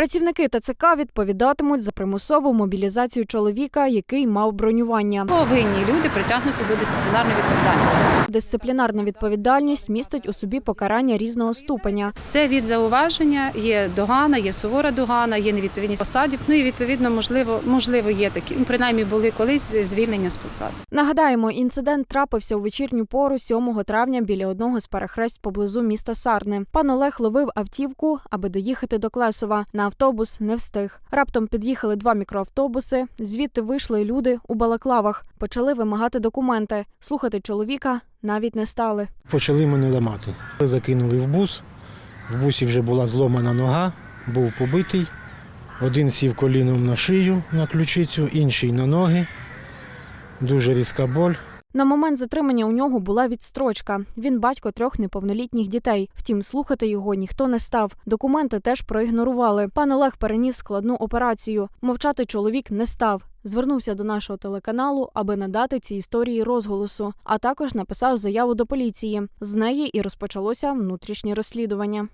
Працівники ТЦК відповідатимуть за примусову мобілізацію чоловіка, який мав бронювання. Повинні люди притягнути до дисциплінарної відповідальності. Дисциплінарна відповідальність містить у собі покарання різного ступеня. Це від зауваження, є догана, є сувора догана, є невідповідність посадів. Ну і відповідно, можливо, можливо, є такі. Ну, принаймні були колись звільнення з посади. Нагадаємо, інцидент трапився у вечірню пору 7 травня біля одного з перехресть поблизу міста Сарни. Пан Олег ловив автівку, аби доїхати до Клесова. На автобус не встиг. Раптом під'їхали два мікроавтобуси. Звідти вийшли люди у балаклавах, почали вимагати документи. Слухати чоловіка навіть не стали. Почали мене ламати. Закинули в бус. В бусі вже була зломана нога, був побитий. Один сів коліном на шию на ключицю, інший на ноги. Дуже різка боль. На момент затримання у нього була відстрочка. Він батько трьох неповнолітніх дітей. Втім, слухати його ніхто не став. Документи теж проігнорували. Пан Олег переніс складну операцію. Мовчати чоловік не став. Звернувся до нашого телеканалу, аби надати цій історії розголосу, а також написав заяву до поліції. З неї і розпочалося внутрішнє розслідування.